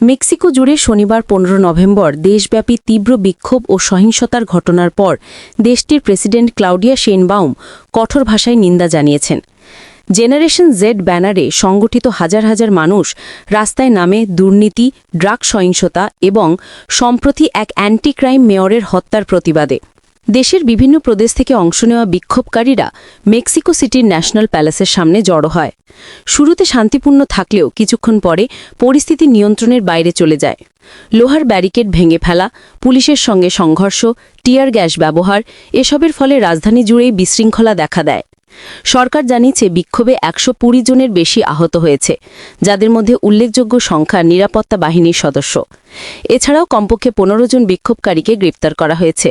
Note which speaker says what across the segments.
Speaker 1: Mexico জুড়ে শনিবার পনেরো নভেম্বর দেশব্যাপী তীব্র বিক্ষোভ ও সহিংসতার ঘটনার পর দেশটির প্রেসিডেন্ট ক্লাউডিয়া শেনবাউম কঠোর ভাষায় নিন্দা জানিয়েছেন। জেনারেশন জেড ব্যানারে সংগঠিত হাজার হাজার মানুষ রাস্তায় নামে দুর্নীতি, ড্রাগ সহিংসতা এবং সম্প্রতি এক অ্যান্টি ক্রাইম মেয়রের হত্যার প্রতিবাদে। দেশের বিভিন্ন প্রদেশ থেকে অংশ নেওয়া বিক্ষোভকারীরা মেক্সিকো সিটির ন্যাশনাল প্যালেসের সামনে জড়ো হয়। শুরুতে শান্তিপূর্ণ থাকলেও কিছুক্ষণ পরে পরিস্থিতি নিয়ন্ত্রণের বাইরে চলে যায়। লোহার ব্যারিকেড ভেঙে ফেলা, পুলিশের সঙ্গে সংঘর্ষ, টিয়ার গ্যাস ব্যবহার, এসবের ফলে রাজধানী জুড়েই বিশৃঙ্খলা দেখা দেয়। সরকার জানিয়েছে, বিক্ষোভে একশো কুড়ি জনের বেশি আহত হয়েছে, যাদের মধ্যে উল্লেখযোগ্য সংখ্যা নিরাপত্তা বাহিনীর সদস্য। এছাড়াও কমপক্ষে পনেরো জন বিক্ষোভকারীকে গ্রেপ্তার করা হয়েছে।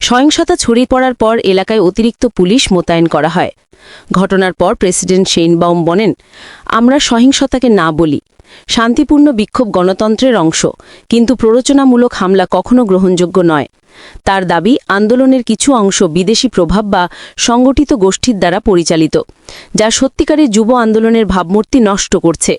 Speaker 1: সহিংসতা ছড়িয়ে পড়ার পর এলাকায় অতিরিক্ত পুলিশ মোতায়েন করা হয়। ঘটনার পর প্রেসিডেন্ট শেইনবাউম বলেন, আমরা সহিংসতাকে না বলি। শান্তিপূর্ণ বিক্ষোভ গণতন্ত্রের অংশ, কিন্তু প্ররোচনামূলক হামলা কখনো গ্রহণযোগ্য নয়। তার দাবি, আন্দোলনের কিছু অংশ বিদেশি প্রভাব বা সংগঠিত গোষ্ঠীর দ্বারা পরিচালিত, যা সত্যিকারের যুব আন্দোলনের ভাবমূর্তি নষ্ট করছে।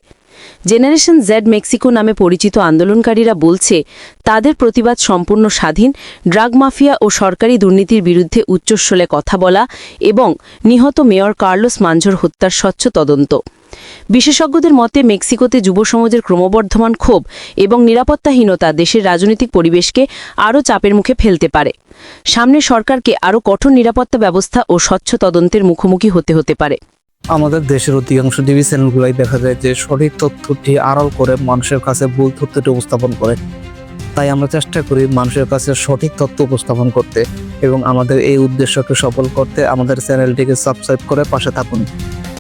Speaker 1: জেনারেশন জেড মেক্সিকো নামে পরিচিত আন্দোলনকারীরা বলছে, তাদের প্রতিবাদ সম্পূর্ণ স্বাধীন, ড্রাগ মাফিয়া ও সরকারি দুর্নীতির বিরুদ্ধে উচ্চস্বলে কথা বলা এবং নিহত মেয়র কার্লোস মাঞ্জোর হত্যার স্বচ্ছ তদন্ত। বিশেষজ্ঞদের মতে, মেক্সিকোতে যুব সমাজের ক্রমবর্ধমান ক্ষোভ এবং নিরাপত্তাহীনতা দেশের রাজনৈতিক পরিবেশকে আরও চাপের মুখে ফেলতে পারে। সামনে সরকারকে আরও কঠোর নিরাপত্তা ব্যবস্থা ও স্বচ্ছ তদন্তের মুখোমুখি হতে হতে পারে।
Speaker 2: আমাদের দেশের অধিকাংশ টিভি চ্যানেলগুলোই দেখা যায় যে সঠিক তথ্যটি আড়াল করে মানুষের কাছে ভুল তথ্যটি উপস্থাপন করে। তাই আমরা চেষ্টা করি মানুষের কাছে সঠিক তথ্য উপস্থাপন করতে এবং আমাদের এই উদ্দেশ্যকে সফল করতে আমাদের চ্যানেলটিকে সাবস্ক্রাইব করে পাশে থাকুন।